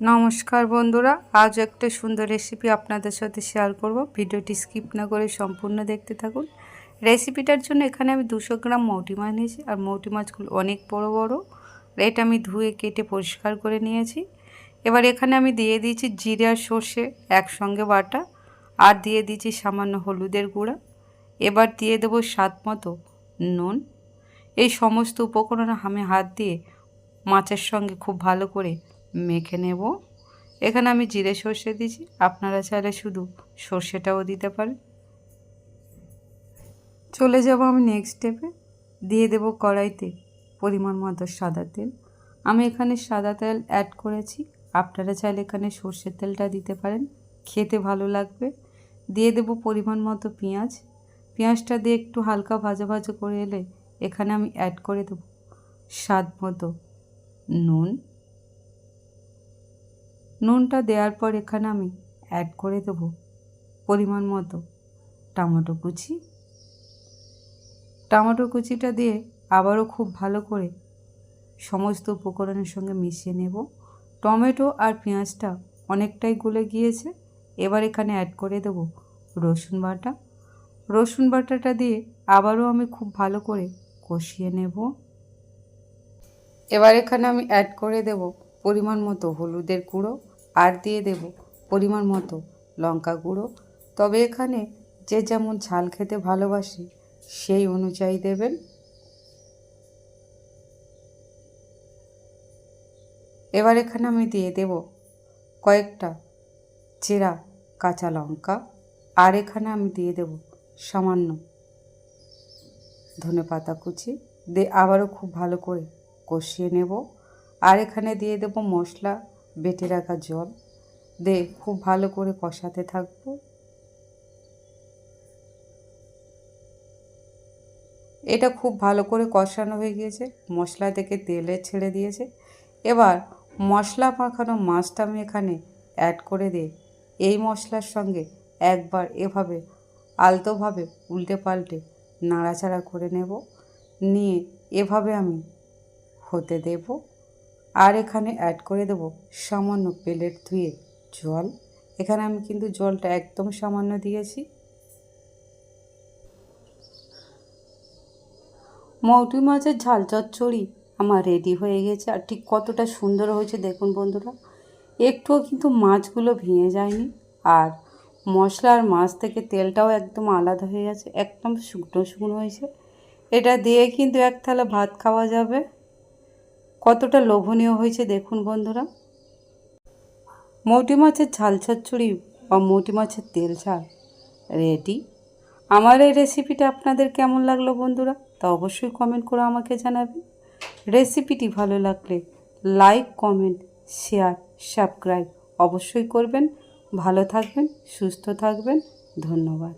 নমস্কার বন্ধুরা, আজ একটা সুন্দর রেসিপি আপনাদের সাথে শেয়ার করব। ভিডিওটি স্কিপ না করে সম্পূর্ণ দেখতে থাকুন। রেসিপিটার জন্য এখানে আমি দুশো গ্রাম মৌটি মাছ নিয়েছি, আর মৌটি মাছগুলো অনেক বড় বড়। এটা আমি ধুয়ে কেটে পরিষ্কার করে নিয়েছি। এবার এখানে আমি দিয়ে দিয়েছি জিরে আর সর্ষে, একসঙ্গে বাটা, আর দিয়ে দিয়েছি সামান্য হলুদের গুঁড়া। এবার দিয়ে দেবো স্বাদ মতো নুন। এই সমস্ত উপকরণ আমি হাত দিয়ে মাছের সঙ্গে খুব ভালো করে মেখে নেব। এখানে আমি জিরে সর্ষে দিয়েছি। আপনারা চাইলে শুধু সর্ষেটাও দিতে পারেন। চলে যাব আমি নেক্সট স্টেপে দিয়ে দেব কড়াইতে পরিমাণ মতো সাদা তেল। আমি এখানে সাদা তেল অ্যাড করেছি। আপনারা চাইলে এখানে সর্ষের তেলটা দিতে পারেন। খেতে ভালো লাগবে। দিয়ে দেব পরিমাণ মতো পেঁয়াজ। পেঁয়াজটা দিয়ে একটু হালকা ভাজা ভাজা করে এলে এখানে আমি অ্যাড করে দেব স্বাদ মতো নুন। নুনটা দেওয়ার পর এখানে আমি অ্যাড করে দেব পরিমাণ মতো টমেটো কুচি। টমেটো কুচিটা দিয়ে আবারও খুব ভালো করে সমস্ত উপকরণের সঙ্গে মিশিয়ে নেব। টমেটো আর পেঁয়াজটা অনেকটাই গলে গিয়েছে। এবার এখানে অ্যাড করে দেব রসুন বাটা। রসুন বাটাটা দিয়ে আবারও আমি খুব ভালো করে কষিয়ে নেব। এবার এখানে আমি অ্যাড করে দেব পরিমাণ মতো হলুদের গুঁড়ো। আর দিয়ে দেব পরিমাণ মতো লঙ্কা গুঁড়ো। তবে এখানে যে যেমন ঝাল খেতে ভালোবাসে, সেই অনুযায়ী দেবেন। এবার এখানে আমি দিয়ে দেব কয়েকটা চেরা কাঁচা লঙ্কা। আর এখানে আমি দিয়ে দেব সামান্য ধনে পাতা কুচি। দিয়ে আবারও খুব ভালো করে কষিয়ে নেব। আর এখানে দিয়ে দেব মশলা বেটে রাখা জল। দিয়ে খুব ভালো করে কষাতে থাকব। এটা খুব ভালো করে কষানো হয়ে গিয়েছে। মশলা থেকে তেলে ছেড়ে দিয়েছে। এবার মশলা মাখানো মাছটা আমি এখানে অ্যাড করে দিই এই মশলার সঙ্গে একবার এভাবে আলতোভাবে উল্টে পাল্টে নাড়াচাড়া করে নেব। নিয়ে এভাবে আমি হতে দেব। আর এখানে অ্যাড করে দেব সামান্য প্লেট ধুয়ে জল। এখানে আমি কিন্তু জলটা একদম সামান্য দিয়েছি। মৌটি মাছের ঝাল চচ্চড়ি আমার রেডি হয়ে গেছে। আর ঠিক কতটা সুন্দর হয়েছে দেখুন বন্ধুরা। একটুও কিন্তু মাছগুলো ভেঙে যায়নি। আর মশলা আর মাছ থেকে তেলটাও একদম আলাদা হয়ে গেছে। একদম শুকনো শুকনো হয়েছে। এটা দিয়ে কিন্তু এক থালা ভাত খাওয়া যাবে। কতটা লোভনীয় হয়েছে দেখুন বন্ধুরা। মৌটি মাছের ঝাল চচ্চড়ি বা মৌটি মাছের তেল ঝাল, রেডি। আমার এই রেসিপিটা আপনাদের কেমন লাগল বন্ধুরা, তা অবশ্যই কমেন্ট করে আমাকে জানাবেন। রেসিপিটি ভালো লাগলে লাইক কমেন্ট শেয়ার সাবস্ক্রাইব অবশ্যই করবেন। ভালো থাকবেন, সুস্থ থাকবেন। ধন্যবাদ।